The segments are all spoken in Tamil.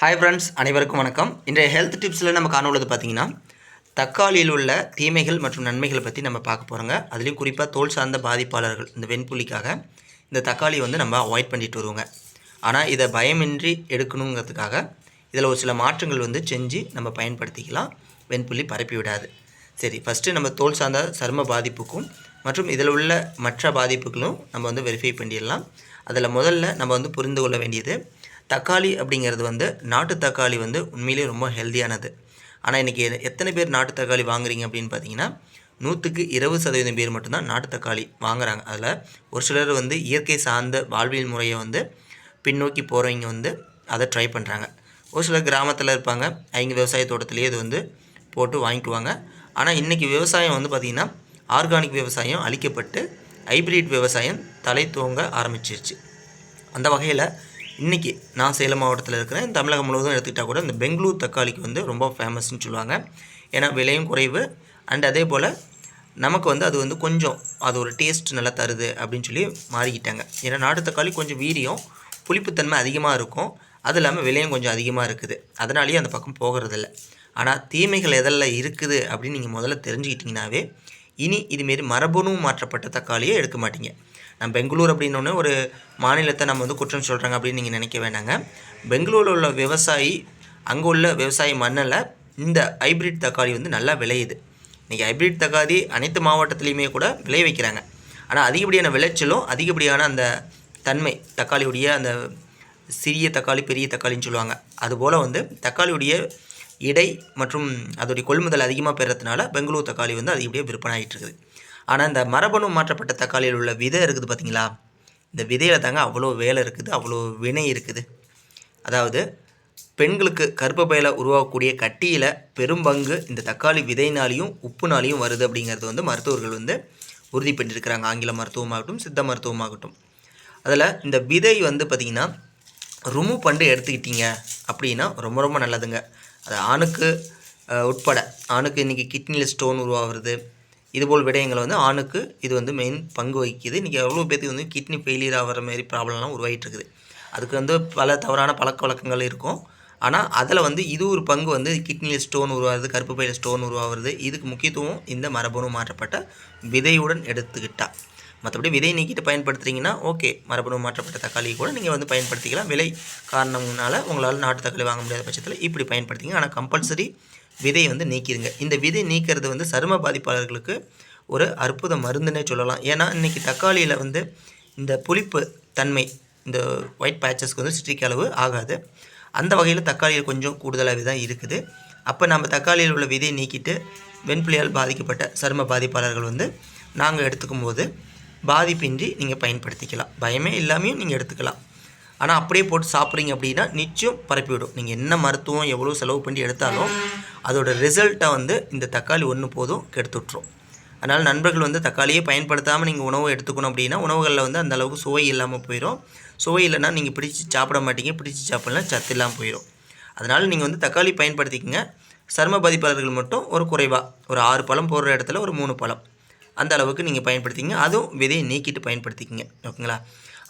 ஹாய் ஃப்ரெண்ட்ஸ் அனைவருக்கும் வணக்கம். இன்றைய ஹெல்த் டிப்ஸில் நம்ம காணொழுது பார்த்தீங்கன்னா தக்காளியில் உள்ள தீமைகள் மற்றும் நன்மைகளை பற்றி நம்ம பார்க்க போகிறோங்க அதுலேயும் குறிப்பாக தோல் சார்ந்த பாதிப்பாளர்கள் இந்த வெண்புள்ளிக்காக இந்த தக்காளி வந்து நம்ம அவாய்ட் பண்ணிட்டு வருவோங்க. ஆனால் இதை பயமின்றி எடுக்கணுங்கிறதுக்காக இதில் ஒரு சில மாற்றங்கள் வந்து செஞ்சு நம்ம பயன்படுத்திக்கலாம். வெண்புள்ளி பரப்பி விடாது. சரி ஃபஸ்ட்டு நம்ம தோல் சார்ந்த சரும பாதிப்புக்கும் மற்றும் இதில் உள்ள மற்ற பாதிப்புகளும் நம்ம வந்து வெரிஃபை பண்ணிடலாம். அதில் முதல்ல நம்ம வந்து புரிந்து கொள்ள வேண்டியது தக்காளி அப்படிங்கிறது வந்து நாட்டு தக்காளி வந்து உண்மையிலேயே ரொம்ப ஹெல்தியானது ஆனால் இன்றைக்கி எத்தனை பேர் நாட்டு தக்காளி வாங்குறீங்க அப்படின்னு பார்த்தீங்கன்னா நூற்றுக்கு இருபது சதவீதம் பேர் மட்டும்தான் நாட்டு தக்காளி வாங்குறாங்க. அதில் ஒரு சிலர் வந்து இயற்கை சார்ந்த வாழ்வியல் முறையை வந்து பின்னோக்கி போகிறவங்க வந்து அதை ட்ரை பண்ணுறாங்க ஒரு சிலர் கிராமத்தில் இருப்பாங்க. அவங்க விவசாய தோட்டத்திலேயே இது வந்து போட்டு வாங்கிக்குவாங்க. ஆனால் இன்றைக்கி விவசாயம் வந்து பார்த்திங்கன்னா ஆர்கானிக் விவசாயம் அழிக்கப்பட்டு ஹைப்ரிட் விவசாயம் தலை தூங்க ஆரம்பிச்சிருச்சு. அந்த வகையில் இன்றைக்கி நான் சேலம் மாவட்டத்தில் இருக்கிறேன். தமிழகம் முழுவதும் எடுத்துக்கிட்டால் கூட இந்த பெங்களூர் தக்காளிக்கு வந்து ரொம்ப ஃபேமஸ்ன்னு சொல்லுவாங்க. ஏன்னா விலையும் குறைவு. அண்ட் அதே போல் நமக்கு வந்து அது வந்து கொஞ்சம் அது ஒரு டேஸ்ட் நல்லா தருது அப்படின்னு சொல்லி மாறிக்கிட்டாங்க. ஏன்னா நாட்டு தக்காளி கொஞ்சம் வீரியம் புளிப்புத்தன்மை அதிகமாக இருக்கும். அது இல்லாமல் விலையும் கொஞ்சம் அதிகமாக இருக்குது. அதனாலேயே அந்த பக்கம் போகிறதில்ல. ஆனால் தீமைகள் எதெல்லாம் இருக்குது அப்படின்னு நீங்கள் முதல்ல தெரிஞ்சுக்கிட்டிங்கனாவே இனி இதுமாரி மரபணு மாற்றப்பட்ட தக்காளியை எடுக்க மாட்டீங்க. நம்ம பெங்களூர் அப்படின்னோடனே ஒரு மாநிலத்தை நம்ம வந்து குற்றம் சொல்கிறாங்க அப்படின்னு நீங்கள் நினைக்க வேண்டாங்க பெங்களூரில் உள்ள விவசாயி அங்கே உள்ள விவசாய மண்ணில் இந்த ஹைப்ரிட் தக்காளி வந்து நல்லா விளையுது. இன்றைக்கி ஹைப்ரிட் தக்காளி அனைத்து மாவட்டத்துலேயுமே கூட விளைய வைக்கிறாங்க. ஆனால் அதிகப்படியான விளைச்சலும் அதிகப்படியான அந்த தன்மை தக்காளியுடைய அந்த சிறிய தக்காளி பெரிய தக்காளின்னு சொல்லுவாங்க. அதுபோல் வந்து தக்காளியுடைய இடை மற்றும் அதோடைய கொள்முதல் அதிகமாக பெறதுனால பெங்களூர் தக்காளி வந்து அதிகப்படியாக விற்பனை ஆகிட்டு இருக்குது. ஆனால் இந்த மரபணு மாற்றப்பட்ட தக்காளியில் உள்ள விதை இருக்குது பார்த்தீங்களா இந்த விதையில் தாங்க அவ்வளோ வேலை இருக்குது அவ்வளோ வினை இருக்குது. அதாவது பெண்களுக்கு கர்ப்பப்பையில் உருவாகக்கூடிய கட்டியில் பெரும்பங்கு இந்த தக்காளி விதைனாலையும் உப்புனாலையும் வருது அப்படிங்கிறது வந்து மருத்துவர்கள் வந்து உறுதி பண்ணியிருக்கிறாங்க ஆங்கில மருத்துவமாகட்டும் சித்த மருத்துவமாகட்டும். அதில் இந்த விதை வந்து பார்த்திங்கன்னா ரிமூவ் பண்ணிட்டு எடுத்துக்கிட்டீங்க அப்படின்னா ரொம்ப ரொம்ப நல்லதுங்க. அது ஆணுக்கு உட்பட ஆணுக்கு இன்றைக்கி கிட்னியில் ஸ்டோன் உருவாகிறது இதுபோல் விடயங்களை வந்து ஆணுக்கு இது வந்து மெயின் பங்கு வகிக்குது. இன்றைக்கி எவ்வளோ பேத்துக்கு வந்து கிட்னி ஃபெயிலியர் ஆகிற மாதிரி ப்ராப்ளம்லாம் உருவாகிட்டு இருக்குது அதுக்கு வந்து பல தவறான பழக்க வழக்கங்கள் இருக்கும். ஆனால் அதில் வந்து இது ஒரு பங்கு வந்து கிட்னியில் ஸ்டோன் உருவாகுது கருப்பு ஸ்டோன் உருவாகிறது. இதுக்கு முக்கியத்துவம் இந்த மரபணு மாற்றப்பட்ட விதையுடன் எடுத்துக்கிட்டா. மற்றபடி விதை நீக்கிட்டு பயன்படுத்துறீங்கன்னா ஓகே மரபணு மாற்றப்பட்ட தக்காளியை கூட நீங்கள் வந்து பயன்படுத்திக்கலாம். விலை காரணம்னால உங்களால் நாட்டு தக்காளி வாங்க முடியாத பட்சத்தில் இப்படி பயன்படுத்திங்க ஆனால் கம்பல்சரி விதையை வந்து நீக்கிடுங்க. இந்த விதை நீக்கிறது வந்து சரும பாதிப்பாளர்களுக்கு ஒரு அற்புத மருந்துன்னே சொல்லலாம். ஏன்னா இன்றைக்கி தக்காளியில் வந்து இந்த புளிப்பு தன்மை இந்த ஒயிட் பேச்சஸ்க்கு வந்து சிட்ரிக் அளவு ஆகாது. அந்த வகையில் தக்காளியில் கொஞ்சம் கூடுதலாகவே தான் இருக்குது. அப்போ நம்ம தக்காளியில் உள்ள விதையை நீக்கிட்டு வெண்புலியால் பாதிக்கப்பட்ட சரும பாதிப்பாளர்கள் வந்து நாங்கள் எடுத்துக்கும் போது பாதிப்பின்றி நீங்கள் பயன்படுத்திக்கலாம். பயமே இல்லாமையும் நீங்கள் எடுத்துக்கலாம். ஆனால் அப்படியே போட்டு சாப்பிட்றீங்க அப்படின்னா நிச்சயம் பரப்பிவிடும் நீங்கள் என்ன மருத்துவம் எவ்வளோ செலவு பண்ணி எடுத்தாலும் அதோட ரிசல்ட்டை வந்து இந்த தக்காளி ஒன்று போதும் கெடுத்து விட்ரும் அதனால் நண்பர்கள் வந்து தக்காளியே பயன்படுத்தாமல் நீங்கள் உணவு எடுத்துக்கணும் அப்படின்னா உணவுகளில் வந்து அந்த அளவுக்கு சுவை இல்லாமல் போயிடும் சுவை இல்லைன்னா நீங்கள் பிடிச்சி சாப்பிட மாட்டீங்க பிடிச்சி சாப்பிடலாம் சத்து இல்லாமல் போயிடும் அதனால் நீங்கள் வந்து தக்காளி பயன்படுத்திக்கங்க. சர்ம பாதிப்பாளர்கள் மட்டும் ஒரு குறைவாக ஒரு ஆறு பழம் போடுற இடத்துல ஒரு மூணு பழம். அந்த அளவுக்கு நீங்கள் பயன்படுத்திங்க அதுவும் விதையை நீக்கிட்டு பயன்படுத்திக்கிங்க. ஓகேங்களா?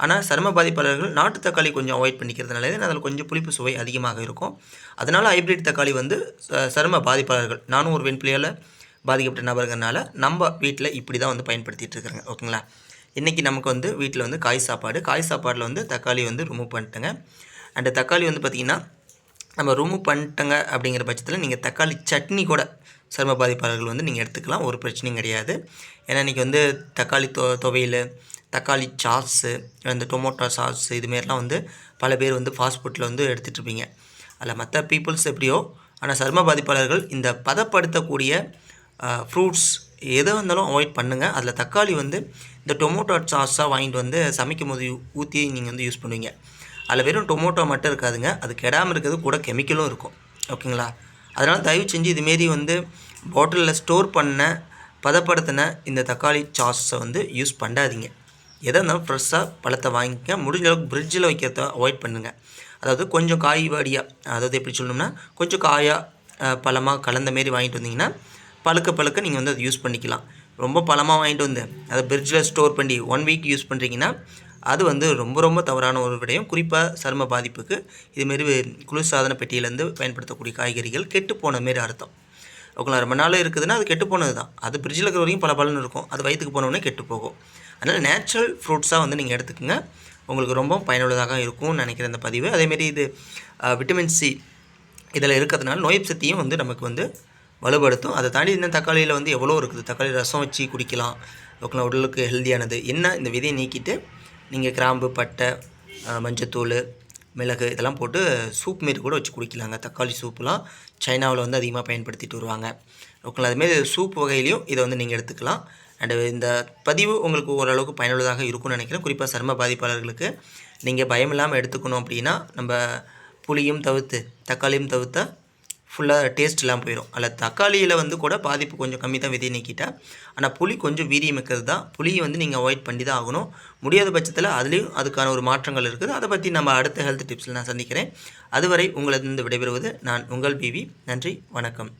ஆனால் சரும பாதிப்பாளர்கள் நாட்டு தக்காளி கொஞ்சம் அவாய்ட் பண்ணிக்கிறதுனால அதில் கொஞ்சம் புளிப்பு சுவை அதிகமாக இருக்கும். அதனால் ஹைப்ரிட் தக்காளி வந்து ச- சரும பாதிப்பாளர்கள் நானும் ஒரு வெண்பிள்ளையால் பாதிக்கப்பட்ட நபர்கள்னால நம்ம வீட்டில் இப்படி தான் வந்து பயன்படுத்திகிட்டு இருக்கிறேங்க. ஓகேங்களா? இன்றைக்கி நமக்கு வந்து வீட்டில் வந்து காய் சாப்பாடு காய் சாப்பாடில் வந்து தக்காளி வந்து ரிமூவ் பண்ணிட்டேங்க. அண்டு தக்காளி வந்து பார்த்திங்கன்னா நம்ம ரிமூவ் பண்ணிட்டங்க அப்படிங்கிற பட்சத்தில் நீங்கள் தக்காளி சட்னி கூட சரும பாதிப்பாளர்கள் வந்து நீங்கள் எடுத்துக்கலாம். ஒரு பிரச்சனையும் கிடையாது. ஏன்னா இன்றைக்கி வந்து தக்காளி தொ துவையில் தக்காளி சாஸு அந்த டொமோட்டோ சாஸ் இதுமாரிலாம் வந்து பல பேர் வந்து ஃபாஸ்ட் ஃபுட்டில் வந்து எடுத்துகிட்ருப்பீங்க அதில் மற்ற பீப்புள்ஸ் எப்படியோ ஆனால் சரும பாதிப்பாளர்கள் இந்த பதப்படுத்தக்கூடிய ஃப்ரூட்ஸ் எதை இருந்தாலும் அவாய்ட் பண்ணுங்கள் அதில் தக்காளி வந்து இந்த டொமோட்டோ சாஸாக வாங்கிட்டு வந்து சமைக்கும் போது ஊற்றி நீங்கள் வந்து யூஸ் பண்ணுவீங்க. அதில் வெறும் டொமோட்டோ மட்டும் இருக்காதுங்க. அது கெடாமல் இருக்கிறது கூட கெமிக்கலும் இருக்கும். ஓகேங்களா? அதனால் தயவு செஞ்சு இதுமாரி வந்து பாட்டிலில் ஸ்டோர் பண்ண பதப்படுத்தின இந்த தக்காளி சாஸை வந்து யூஸ் பண்ணாதீங்க. எதாக இருந்தாலும் ஃப்ரெஷ்ஷாக பழத்தை வாங்கிக்க முடிஞ்ச அளவுக்கு ஃப்ரிட்ஜில் வைக்கிறத அவாய்ட் பண்ணுங்கள் அதாவது கொஞ்சம் காய் வாடியாக அதாவது எப்படி சொல்லணும்னா கொஞ்சம் காயாக பழமாக கலந்த மாரி வாங்கிட்டு வந்தீங்கன்னா பழுக்க பழுக்க நீங்கள் வந்து அதை யூஸ் பண்ணிக்கலாம். ரொம்ப பழமாக வாங்கிட்டு வந்து அதை ஃப்ரிட்ஜில் ஸ்டோர் பண்ணி ஒன் வீக் யூஸ் பண்ணுறீங்கன்னா அது வந்து ரொம்ப ரொம்ப தவறான ஒரு விடயம். குறிப்பாக சரும பாதிப்புக்கு இதுமாரி குளிர்சாதன பெட்டியிலேருந்து பயன்படுத்தக்கூடிய காய்கறிகள் கெட்டு போன மாரி அர்த்தம். ஓகேங்களா? ரொம்ப நாள் இருக்குதுன்னா அது கெட்டு போனது தான் அது ஃப்ரிட்ஜில் இருக்கிற வரைக்கும் பல பலன் இருக்கும். அது வயிற்றுக்கு போனோடனே கெட்டு போகும். அதனால் நேச்சுரல் ஃப்ரூட்ஸாக வந்து நீங்கள் எடுத்துக்கோங்க. உங்களுக்கு ரொம்ப பயனுள்ளதாக இருக்கும்னு நினைக்கிற இந்த பதிவு. அதேமாரி இது விட்டமின் சி இதில் இருக்கிறதுனால நோய் சக்தியும் வந்து நமக்கு வந்து வலுப்படுத்தும். அதை தாண்டி இந்த தக்காளியில் வந்து எவ்வளோ இருக்குது? தக்காளி ரசம் வச்சு குடிக்கலாம். ஓகேங்களா? உடலுக்கு ஹெல்த்தியானது என்ன? இந்த விதையை நீக்கிட்டு நீங்கள் கிராம்பு பட்டை மஞ்சத்தூள் மிளகு இதெல்லாம் போட்டு சூப் மாரி கூட வச்சு குடிக்கலாங்க. தக்காளி சூப்புலாம் சைனாவில் வந்து அதிகமாக பயன்படுத்திட்டு வருவாங்க. ஓகேங்களா? அதுமாரி சூப் வகையிலையும் இதை வந்து நீங்கள் எடுத்துக்கலாம். அண்டு இந்த பதிவு உங்களுக்கு ஓரளவுக்கு பயனுள்ளதாக இருக்கும்னு நினைக்கிறேன். குறிப்பாக சர்ம பாதிப்பாளர்களுக்கு நீங்கள் பயம் இல்லாமல் எடுத்துக்கணும் அப்படின்னா நம்ம புளியும் தவிர்த்து தக்காளியும் தவிர்த்தா ஃபுல்லாக டேஸ்ட்லாம் போயிடும் அதில் தக்காளியில் வந்து கூட பாதிப்பு கொஞ்சம் கம்மி தான் விதி நீக்கிட்டா. ஆனால் புளி கொஞ்சம் வீரியம் இருக்கிறது தான். புளியை வந்து நீங்கள் அவாய்ட் பண்ணி தான் ஆகணும். முடியாத பட்சத்தில் அதுலேயும் அதுக்கான ஒரு மாற்றங்கள் இருக்குது. அதை பற்றி நம்ம அடுத்த ஹெல்த் டிப்ஸில் நான் சந்திக்கிறேன். அதுவரை உங்களது விடைபெறுவது நான் உங்கள் பிவி நன்றி வணக்கம்.